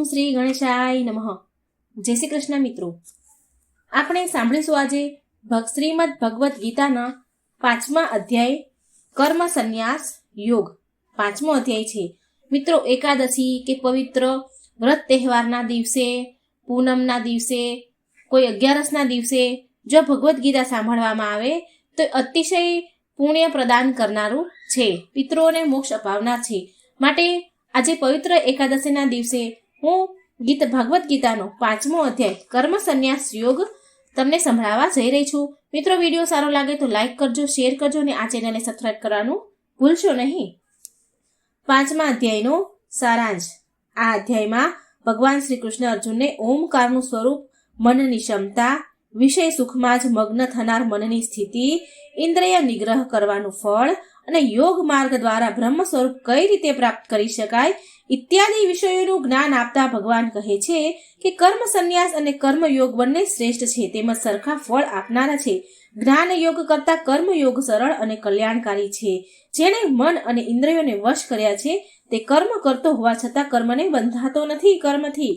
ઓમ શ્રી ગણેશાય નમઃ. જય શ્રી કૃષ્ણ મિત્રો. આપણે સાંભળીશું આજે શ્રીમદ ભગવદ્ ગીતાના પાંચમા અધ્યાય કર્મ સંન્યાસ યોગ. પાંચમો અધ્યાય છે. મિત્રો, એકાદશી કે પવિત્ર વ્રત તહેવારના દિવસે, પૂનમના દિવસે, કોઈ અગિયારસના દિવસે જો ભગવદ્ ગીતા સાંભળવામાં આવે, તો અતિશય પુણ્ય પ્રદાન કરનારું છે. પિત્રોને મોક્ષ અપાવનાર છે. માટે આજે પવિત્ર એકાદશીના દિવસે હું ગીત ભગવદ્ ગીતાનો પાંચમો અધ્યાય કર્મ સંન્યાસ યોગ તમને સંભળાવવા જઈ રહી છું. મિત્રો, વીડિયો સારો લાગે તો લાઈક કરજો, શેર કરજો અને આ ચેનલને સબસ્ક્રાઇબ કરવાનું ભૂલશો નહીં. પાંચમા અધ્યાયનો સારાંશ. આ અધ્યાયમાં ભગવાન શ્રી કૃષ્ણ અર્જુનને ઓમકારનું સ્વરૂપ, મનની ક્ષમતા વિષય સુખમાં જ મગ્ન થનાર મનની સ્થિતિ, ઇન્દ્રિય નિગ્રહ કરવાનું ફળ અને યોગ માર્ગ દ્વારા બ્રહ્મ સ્વરૂપ કઈ રીતે પ્રાપ્ત કરી શકાય ઇત્યાદિ વિષયોનું જ્ઞાન આપતા ભગવાન કહે છે કે કર્મ સંન્યાસ અને કર્મ યોગ બંને શ્રેષ્ઠ છે, તેમજ સરખા ફળ આપનારા છે. જ્ઞાન યોગ કરતા કર્મ યોગ સરળ અને કલ્યાણકારી છે. જેણે મન અને ઇન્દ્રિયોને વશ કર્યા છે, તે કર્મ કરતો હોવા છતાં કર્મને બંધાતો નથી કર્મથી.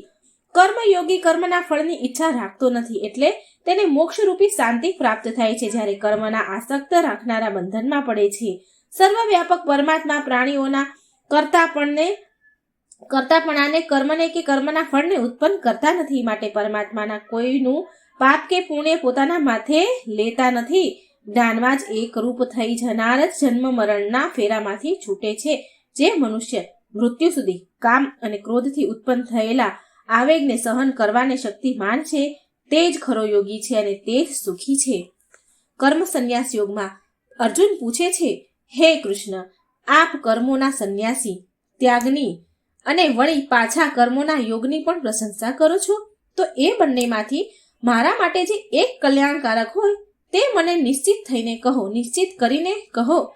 કર્મયોગી કર્મના ફળની ઈચ્છા રાખતો નથી, એટલે તેને મોક્ષરૂપી શાંતિ પ્રાપ્ત થાય છે, જ્યારે કર્મના આસક્ત રાખનારા બંધનમાં પડે છે. સર્વવ્યાપક પરમાત્મા પ્રાણીઓના કરતાપણને, કરતાપણાને, કર્મને કે કર્મના ફળને ઉત્પન્ન કરતા નથી. માટે પરમાત્માના કોઈનું પાપ કે પુણ્ય પોતાના માથે લેતા નથી. જ્ઞાનમાં જ એક રૂપ થઈ જનાર જ જન્મ મરણના ફેરામાંથી છૂટે છે. જે મનુષ્ય મૃત્યુ સુધી કામ અને ક્રોધથી ઉત્પન્ન થયેલા આવેગને સહન કરવાને શક્તિમાન છે, તે જ ખરો યોગી છે અને તે જ સુખી છે. કર્મ સંન્યાસ યોગમાં અર્જુન પૂછે છે હે કૃષ્ણ, આપ કર્મોના સંન્યાસી, ત્યાગની અને વળી પાછા કર્મોના યોગની પણ પ્રશંસા કરો છો? તો એ બંનેમાંથી મારા માટે જે એક કલ્યાણકારક હોય, તે મને નિશ્ચિત થઈને કહો, નિશ્ચિત કરીને કહો.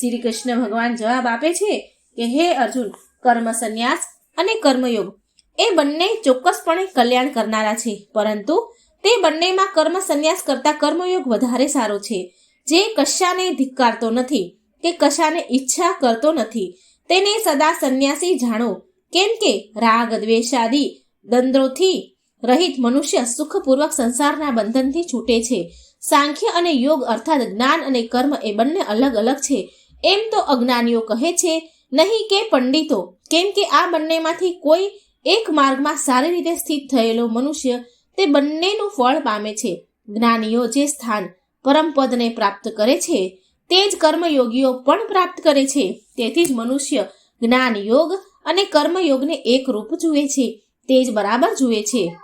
શ્રી કૃષ્ણ ભગવાન જવાબ આપે છે કે, હે અર્જુન, કર્મ સંન્યાસ અને કર્મયોગ, એ બંને ચોક્કસપણે કલ્યાણ કરનારા છે, પરંતુ તે બંનેમાં કર્મ સંન્યાસ કરતા કર્મયોગ વધારે સારો છે, જે કશાને ધિક્કારતો નથી. કે કશાને ઈચ્છા કરતો નથી. તેને સદા સંન્યાસી જાણો. કેમ કે રાગ દ્વેષાદિ દંદ્રોથી રહિત મનુષ્ય સુખપૂર્વક સંસારના બંધનથી છૂટે છે. સાંખ્ય અને યોગ અર્થાત જ્ઞાન અને કર્મ એ બંને અલગ અલગ છે. એમ તો અજ્ઞાનીઓ કહે છે, નહીં કે પંડિતો. કેમ કે આ બંનેમાંથી કોઈ એક માર્ગમાં સારી રીતે સ્થિત થયેલો મનુષ્ય તે બંનેનું ફળ પામે છે. જ્ઞાનીઓ જે સ્થાન પરમપદને પ્રાપ્ત કરે છે તે જ કર્મયોગીઓ પણ પ્રાપ્ત કરે છે. તેથી જ મનુષ્ય જ્ઞાન યોગ અને કર્મયોગને એક રૂપ જુએ છે. તે જ બરાબર જુએ છે.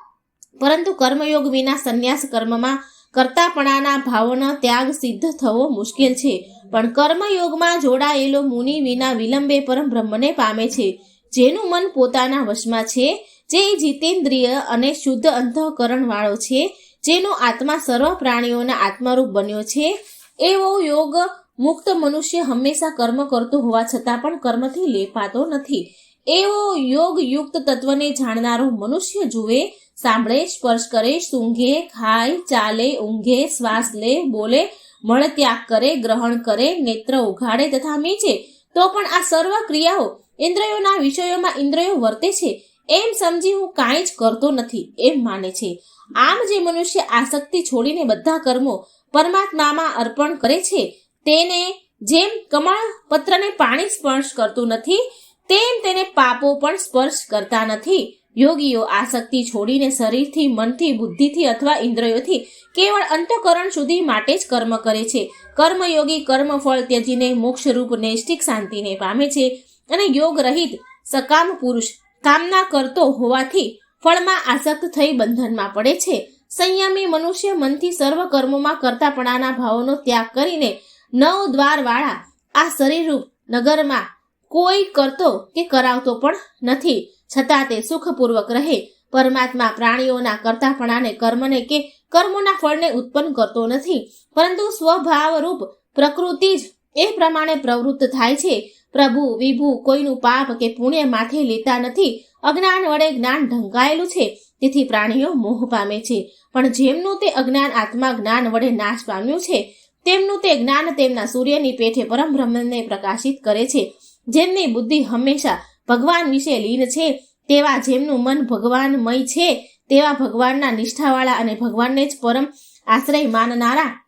પરંતુ કર્મયોગ વિના સંન્યાસ કર્મમાં કરતાપણાના ભાવનો ત્યાગ સિદ્ધ થવો મુશ્કેલ છે. પણ કર્મયોગમાં જોડાયેલો મુનિ વિના વિલંબે પરમ બ્રહ્મને પામે છે. જેનું મન પોતાના વશમાં છે, જે જીતેન્દ્રિય અને શુદ્ધ અંતઃકરણ વાળો છે, જેનો આત્મા સર્વ પ્રાણીઓના આત્મારૂપ બન્યો છે એવો યોગ મુક્ત મનુષ્ય હંમેશા કર્મ કરતો હોવા છતાં પણ કર્મથી લેપાતો નથી. એવો યોગ યુક્ત તત્વને જાણનારો મનુષ્ય જુએ, સાંભળે, સ્પર્શ કરે, સૂંઘે, ખાય, ચાલે, ઊંઘે, શ્વાસ લે, બોલે મળત્યાગ કરે, ગ્રહણ કરે, નેત્ર ઉઘાડે તથા મીચે તો પણ આ સર્વ ક્રિયાઓ ઇન્દ્રિયોના વિષયોમાં ઇન્દ્રિયો વર્તે છે. એમ સમજી હું કાંઈ જ કરતો નથી. એમ માને છે. આમ જે મનુષ્ય આસક્તિ છોડીને બધા કર્મો પરમાત્મામાં અર્પણ કરે છે. તેને જેમ કમળ પત્રને પાણી સ્પર્શ કરતું નથી, તેમ તેને પાપો પણ સ્પર્શ કરતા નથી. યોગીઓ આસક્તિ છોડીને શરીરથી, મનથી, બુદ્ધિથી અથવા ઇન્દ્રિયોથી કેવળ અંતકરણ સુધી માટે જ કર્મ કરે છે. કર્મયોગી કર્મફળ ત્યજીને મોક્ષરૂપ નૈષ્ઠિક શાંતિને પામે છે અને યોગ રહિત સકામ પુરુષ કામના કરતો હોવાથી ફળમાં આસક્ત થઈ બંધનમાં પડે છે. સંયમી મનુષ્ય મનથી સર્વ કર્મોમાં કરતાપણાના ભાવોનો ત્યાગ કરીને નવ દ્વારવાળા આ શરીરરૂપ નગરમાં કોઈ કરતો કે કરાવતો પણ નથી. છતાં તે સુખપૂર્વક રહે. પરમાત્મા પ્રાણીઓના કરતાપણાને, કર્મને કે કર્મોના ફળને ઉત્પન્ન કરતો નથી. પરંતુ સ્વભાવરૂપ પ્રકૃતિ જ એ પ્રમાણે પ્રવૃત્ત થાય છે. પ્રભુ, વિભુ કોઈનું પાપ કે પુણ્ય માથે લેતા નથી. અજ્ઞાન વડે જ્ઞાન ઢંકાયેલું છે, તેથી પ્રાણીઓ મોહ પામે છે. પણ જેમનું તે અજ્ઞાન આત્મા જ્ઞાન વડે નાશ પામ્યું છે, તેમનું તે જ્ઞાન તેમના સૂર્યની પેઠે પરમ બ્રહ્મને પ્રકાશિત કરે છે. જેમની બુદ્ધિ હંમેશા ભગવાન વિશે લીન છે, તેવા જેમનું મન ભગવાનમય છે, તેવા ભગવાનના નિષ્ઠાવાળા અને ભગવાનને જ પરમ આશ્રય માનનારા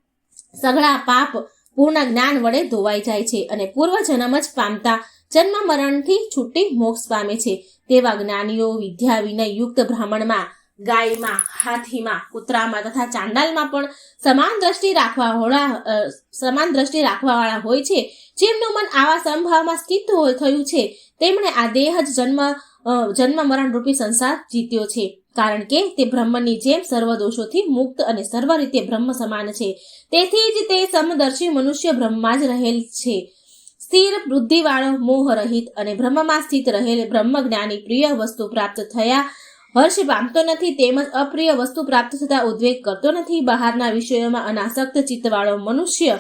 સઘળા પાપ પૂર્ણ જ્ઞાન વડે ધોવાઈ જાય છે અને પૂર્વજન્મ જ પામતા જન્મ મરણથી છૂટી મોક્ષ પામે છે. તેવા જ્ઞાનીઓ વિદ્યા વિનય યુક્ત બ્રાહ્મણમાં, ગાયમાં, હાથીમાં, કૂતરામાં તથા ચાંડાલમાં પણ સમાન દ્રષ્ટિ રાખવા હોળા સમાન દ્રષ્ટિ રાખવાવાળા હોય છે. જેમનું મન આવા સંભાવમાં સ્થિત થયું છે. તેમણે આ દેહ જ જન્મ જન્મ મરણ રૂપી સંસાર જીત્યો છે. કારણ કે તે બ્રહ્મની જેમ સર્વ દોષોથી મુક્ત અને સર્વ રીતે બ્રહ્મ સમાન છે. તેથી જ તે સમદર્શી મનુષ્ય બ્રહ્મમાં જ રહેલ છે. સ્થિર બુદ્ધિવાળો મોહ રહિત અને બ્રહ્મમાં સ્થિત રહેલ બ્રહ્મ જ્ઞાની પ્રિય વસ્તુ પ્રાપ્ત થયા. હર્ષ પામતો નથી તેમજ અપ્રિય વસ્તુ પ્રાપ્ત થતા ઉદ્વેગ કરતો નથી. બહારના વિષયોમાં અનાસક્ત ચિત્તવાળો મનુષ્ય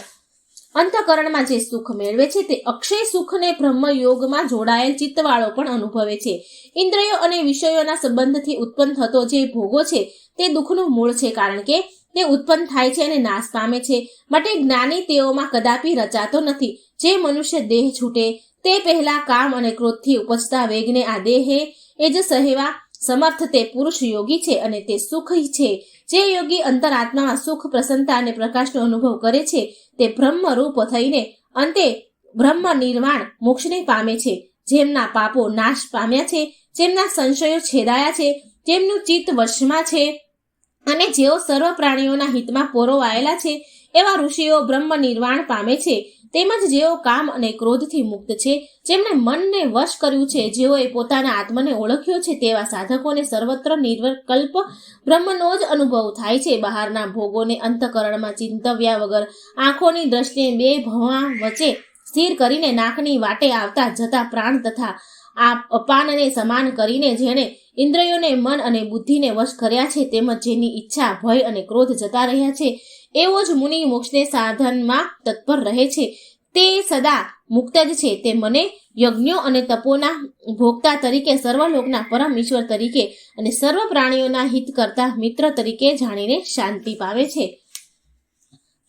અંતકરણમાં જે સુખ મેળવે છે તે અક્ષય સુખને બ્રહ્મયોગમાં જોડાયેલ ચિત્તવાળો પણ અનુભવે છે. ઇન્દ્રિયો અને વિષયોના સંબંધથી ઉત્પન્ન થતો જે ભોગો છે તે દુઃખનું મૂળ છે કારણ કે તે ઉત્પન્ન થાય છે અને નાશ પામે છે. માટે જ્ઞાની તેઓમાં કદાપી રચાતો નથી. જે મનુષ્ય દેહ છૂટે, તે પહેલા કામ અને ક્રોધથી ઉપજતા વેગને આ દેહે, એ જ સહેવા સમર્થ તે પુરુષ યોગી છે અને તે સુખ છે. જે યોગી અંતરાત્મામાં સુખ, પ્રસન્નતા અને પ્રકાશનો અનુભવ કરે છે, તે બ્રહ્મ રૂપ થઈને અંતે બ્રહ્મ નિર્વાણ મોક્ષને પામે છે. જેમના પાપો નાશ પામ્યા છે, જેમના સંશયો છેદાયા છે, જેમનું ચિત્ત વશમાં છે અને જેઓ સર્વ પ્રાણીઓના હિતમાં પોરોવાયેલા છે, એવા ઋષિઓ બ્રહ્મ નિર્વાણ પામે છે. તેમજ જેઓ કામ અને ક્રોધથી મુક્ત છે, જેમણે મનને વશ કર્યું છે, જેઓએ પોતાના આત્મને ઓળખ્યો છે, તેવા સાધકોને સર્વત્ર નિર્વિકલ્પ બ્રહ્મનો જ અનુભવ થાય છે. બહારના ભોગોને અંતકરણમાં ચિંતવ્યા વગર આંખોની દ્રષ્ટિએ બે ભવા વચ્ચે સ્થિર કરીને નાકની વાટે આવતા જતા પ્રાણ તથા આ અપાનને સમાન કરીને જેણે ઇન્દ્રિયોને, મન અને બુદ્ધિને વશ કર્યા છે તેમજ જેની ઈચ્છા, ભય અને ક્રોધ જતા રહ્યા છે, એવો જ મુનિ મોક્ષને સાધનમાં તત્પર રહે છે. તે સદા મુક્ત જ છે. તે મને યજ્ઞો અને તપોના ભોગતા તરીકે, સર્વલોકના પરમ ઈશ્વર તરીકે અને સર્વ પ્રાણીઓના હિત કરતા મિત્ર તરીકે જાણીને શાંતિ પામે છે.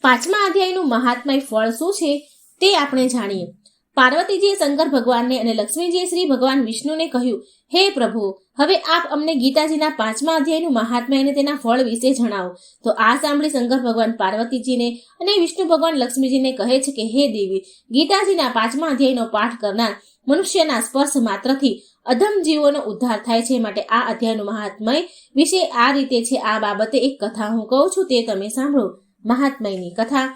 પાંચમા અધ્યાયનું મહાત્મય ફળ શું છે તે આપણે જાણીએ. પાર્વતીજીએ શંકર ભગવાનને અને લક્ષ્મીજીએ શ્રી ભગવાન વિષ્ણુને કહ્યું, હે પ્રભુ, હવે આપ અમને ગીતાજીના પાંચમા અધ્યાયનું મહાત્મા અને તેના ફળ વિશે જણાવો. તો આ સાંભળી શંકર ભગવાન પાર્વતીજીને અને વિષ્ણુ ભગવાન લક્ષ્મીજીને કહે છે કે, હે દેવી, ગીતાજીના પાંચમા અધ્યાયનો પાઠ કરનાર મનુષ્યના સ્પર્શ માત્રથી અધમ જીવોનો ઉદ્ધાર થાય છે. માટે આ અધ્યાયનું મહાત્મય વિશે આ રીતે છે, આ બાબતે એક કથા હું કહું છું, તે તમે સાંભળો. મહાત્મયની કથા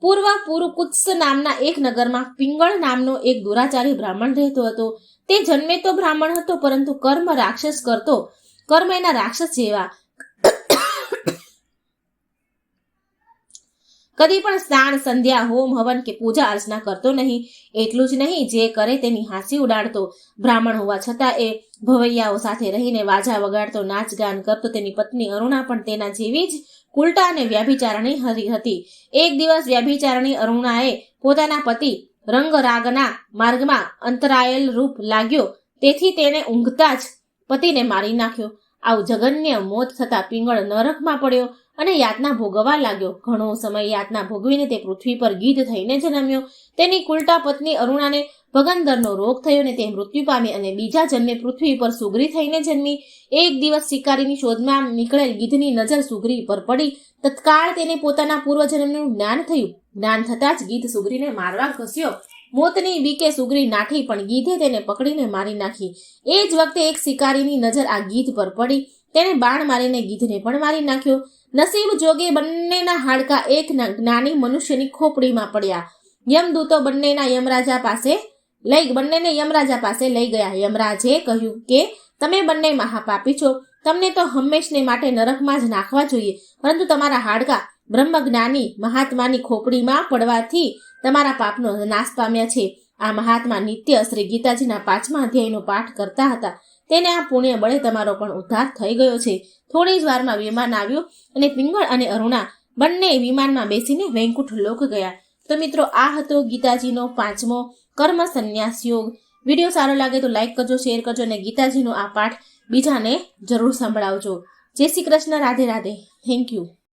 પૂર્વ પુરુકુત્સ નામના એક નગરમાં પિંગળ નામનો એક દુરાચારી બ્રાહ્મણ રહેતો હતો. તે જન્મે તો બ્રાહ્મણ હતો, પરંતુ કર્મ રાક્ષસ કરતો. કર્મ એના રાક્ષસ જેવા. કદી પણ સ્નાન, સંધ્યા, હોમ, હવન કે પૂજા અર્ચના કરતો નહીં. એટલું જ નહીં, જે કરે તેની હાંસી ઉડાડતો. બ્રાહ્મણ હોવા છતાં એ ભવૈયાઓ સાથે રહીને વાજા વગાડતો નાચ ગાન કરતો. તેની પત્ની અરુણા પણ તેના જેવી જ ઉલટા અને વ્યાભિચારણી હતી. એક દિવસ વ્યાભિચારણી અરુણાએ પોતાના પતિ રંગરાગના માર્ગમાં અંતરાયેલ રૂપ લાગ્યો. તેથી તેણે ઊંઘતા જ પતિને મારી નાખ્યો. આવું જગન્ય મોત થતાં પિંગળ નરકમાં પડ્યો અને યાતના ભોગવવા લાગ્યો. ઘણો સમય યાતના ભોગવીને તે પૃથ્વી પર ગીધ થઈને જન્મ્યો. તેની કુલટા પત્ની અરુણાને ભગંદરનો રોગ થયો ને તે મૃત્યુ પામી અને બીજા જન્મે પૃથ્વી પર સુગરી થઈને જન્મી. એક દિવસ શિકારીની શોધમાં નીકળેલ ગીધની નજર સુગરી પર પડી. તત્કાળ તેને પોતાના પૂર્વજન્મનું જ્ઞાન થયું. જ્ઞાન થતાં જ ગીધ સુગરીને મારવા ઘસ્યો. મોતની બીકે સુગરી નાઠી, પણ ગીધે તેને પકડીને મારી નાખી. એ જ વખતે એક શિકારીની નજર આ ગીધ પર પડી. તેણે બાણ મારીને ગીધને પણ મારી નાખ્યો. નસીબ જોગે બંનેના હાડકા એક જ્ઞાની મનુષ્યની ખોપડીમાં પડ્યા. યમદૂતો બંનેના યમરાજા પાસે લઈ, બંનેને યમરાજા પાસે લઈ ગયા. યમરાજે કહ્યું કે, તમે બંને મહાપાપી છો. તમને તો હંમેશને માટે નરકમાં જ નાખવા જોઈએ. પરંતુ તમારા હાડકા બ્રહ્મજ્ઞાની મહાત્માની ખોપડીમાં પડવાથી તમારા પાપનો નાશ પામ્યા છે. આ મહાત્મા નિત્ય શ્રી ગીતાજીના પાંચમા અધ્યાયનો પાઠ કરતા હતા. તેને આ પુણ્ય બળે તમારો પણ ઉદ્ધાર થઈ ગયો છે. થોડી જ વારમાં વિમાન આવ્યું અને પિંગળ અને અરુણા બંને વિમાનમાં બેસીને વૈકુંઠ લોક ગયા. તો મિત્રો, આ હતો ગીતાજીનો પાંચમો કર્મ સંન્યાસ યોગ. વીડિયો સારો લાગે તો લાઈક કરજો, શેર કરજો અને ગીતાજીનો આ પાઠ બીજાને જરૂર સંભળાવજો. જય શ્રી કૃષ્ણ, રાધે રાધે. Thank you